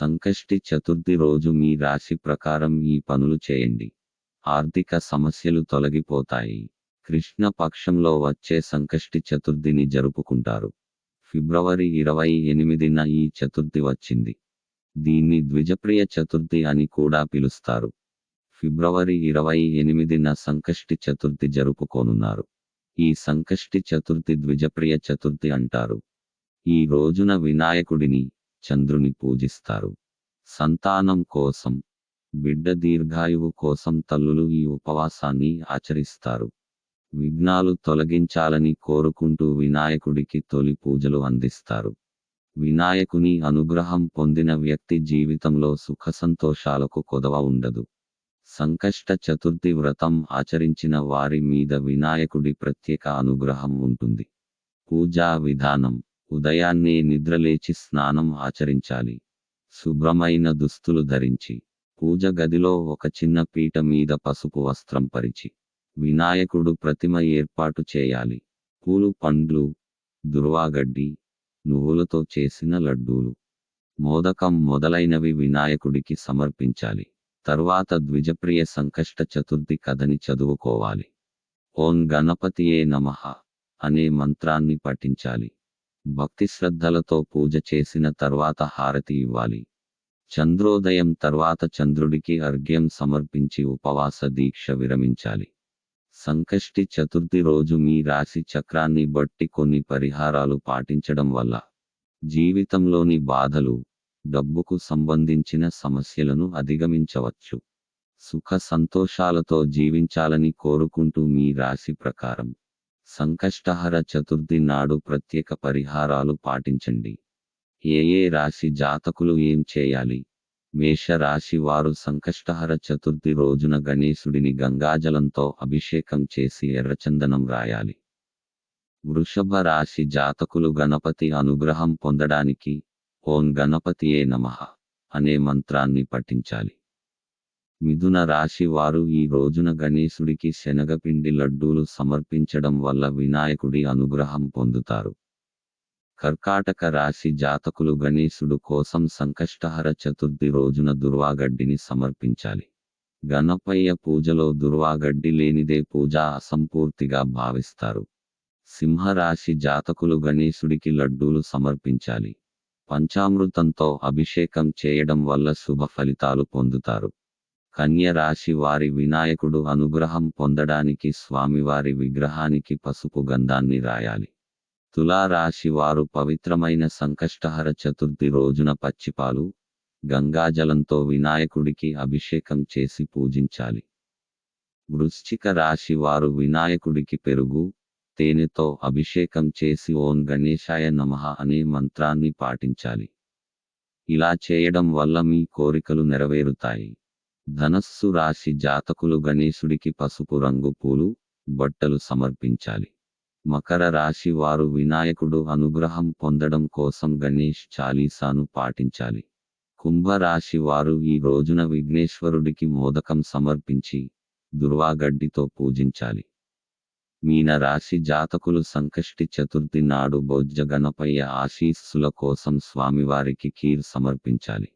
సంకష్టి చతుర్థి రోజు మీ రాశి ప్రకారం ఈ పనులు చేయండి. ఆర్థిక సమస్యలు తొలగిపోతాయి. కృష్ణ పక్షంలో వచ్చే సంకష్టి చతుర్థిని జరుపుకుంటారు. ఫిబ్రవరి ఇరవై ఎనిమిదిన ఈ చతుర్థి వచ్చింది. దీన్ని ద్విజప్రియ చతుర్థి అని కూడా పిలుస్తారు. ఫిబ్రవరి ఇరవై ఎనిమిదిన సంకష్టి చతుర్థి జరుపుకోనున్నారు. ఈ సంకష్టి చతుర్థి ద్విజప్రియ చతుర్థి అంటారు. ఈ రోజున వినాయకుడిని చంద్రుని పూజిస్తారు. సంతానం కోసం బిడ్డ దీర్ఘాయువు కోసం తల్లులు ఈ ఉపవాసాన్ని ఆచరిస్తారు. విఘ్నాలు తొలగించాలని కోరుకుంటూ వినాయకుడికి తొలి పూజలు అందిస్తారు. వినాయకుని అనుగ్రహం పొందిన వ్యక్తి జీవితంలో సుఖ సంతోషాలకు కొదవ ఉండదు. సంకష్ట చతుర్థి వ్రతం ఆచరించిన వారి మీద వినాయకుడి ప్రత్యేక అనుగ్రహం ఉంటుంది. పూజా విధానం. ఉదయాన్నే నిద్రలేచి స్నానం ఆచరించాలి. శుభ్రమైన దుస్తులు ధరించి. పూజ గదిలో ఒక చిన్న పీట మీద పసుపు వస్త్రం పరిచి. వినాయకుడు ప్రతిమ ఏర్పాటు చేయాలి. పూలు పండ్లు దుర్వాగడ్డి నువ్వులతో చేసిన లడ్డూలు. మోదకం మొదలైనవి వినాయకుడికి సమర్పించాలి. తర్వాత ద్విజప్రియ సంకష్ట చతుర్థి కథని చదువుకోవాలి. ఓం గణపతియే నమః అనే మంత్రాన్ని పఠించాలి. భక్తి శ్రద్ధలతో పూజ చేసిన తర్వాత హారతి ఇవ్వాలి. చంద్రోదయం తర్వాత చంద్రుడికి అర్ఘ్యం సమర్పించి ఉపవాస దీక్ష విరమించాలి. సంకష్టి చతుర్థి రోజు మీ రాశి చక్రాన్ని బట్టి కొన్ని పరిహారాలు పాటించడం వల్ల జీవితంలోని బాధలు డబ్బుకు సంబంధించిన సమస్యలను అధిగమించవచ్చు. సుఖ సంతోషాలతో జీవించాలని కోరుకుంటూ మీ రాశి ప్రకారం సంకష్టహర చతుర్థి నాడు ప్రత్యేక పరిహారాలు పాటించండి. ఏ ఏ రాశి జాతకులు ఏం చేయాలి? మేష రాశి వారు సంకష్టహర చతుర్థి రోజున గణేశుడిని గంగాజలంతో అభిషేకం చేసి ఎర్రచందనం రాయాలి. వృషభ రాశి జాతకులు గణపతి అనుగ్రహం పొందడానికి ఓం గణపతియే నమః అనే మంత్రాన్ని పఠించాలి. మిథున రాశి వారు ఈ రోజున గణేశుడికి శనగపిండి లడ్డూలు సమర్పించడం వల్ల వినాయకుడి అనుగ్రహం పొందుతారు. కర్కాటక రాశి జాతకులు గణేశుడు కోసం సంకష్టహర చతుర్థి రోజున దుర్వాగడ్డిని సమర్పించాలి. గణపయ్య పూజలో దుర్వాగడ్డి లేనిదే పూజ అసంపూర్తిగా భావిస్తారు. సింహరాశి జాతకులు గణేశుడికి లడ్డూలు సమర్పించాలి. పంచామృతంతో అభిషేకం చేయడం వల్ల శుభ ఫలితాలు పొందుతారు. కన్య రాశి వారి వినాయకుడు అనుగ్రహం పొందడానికి స్వామివారి విగ్రహానికి పసుపు గంధాన్ని రాయాలి. తులా రాశి వారు పవిత్రమైన సంకష్టహర చతుర్థి రోజున పచ్చిపాలు గంగాజలంతో వినాయకుడికి అభిషేకం చేసి పూజించాలి. వృశ్చిక రాశి వారు వినాయకుడికి పెరుగు తేనెతో అభిషేకం చేసి ఓం గణేశాయ నమః అనే మంత్రాన్ని పాటించాలి. ఇలా చేయడం వల్ల మీ కోరికలు నెరవేరుతాయి. ధనస్సు రాశి జాతకులు గణేశుడికి పసుపు రంగు పూలు బట్టలు సమర్పించాలి. మకర రాశి వారు వినాయకుడు అనుగ్రహం పొందడం కోసం గణేష్ చాలీసాను పాటించాలి. కుంభరాశి వారు ఈ రోజున విఘ్నేశ్వరుడికి మోదకం సమర్పించి దుర్వాగడ్డితో పూజించాలి. మీన రాశి జాతకులు సంకష్టి చతుర్థి నాడు బొజ్జ గణపయ్య ఆశీస్సుల కోసం స్వామివారికి కీర్ సమర్పించాలి.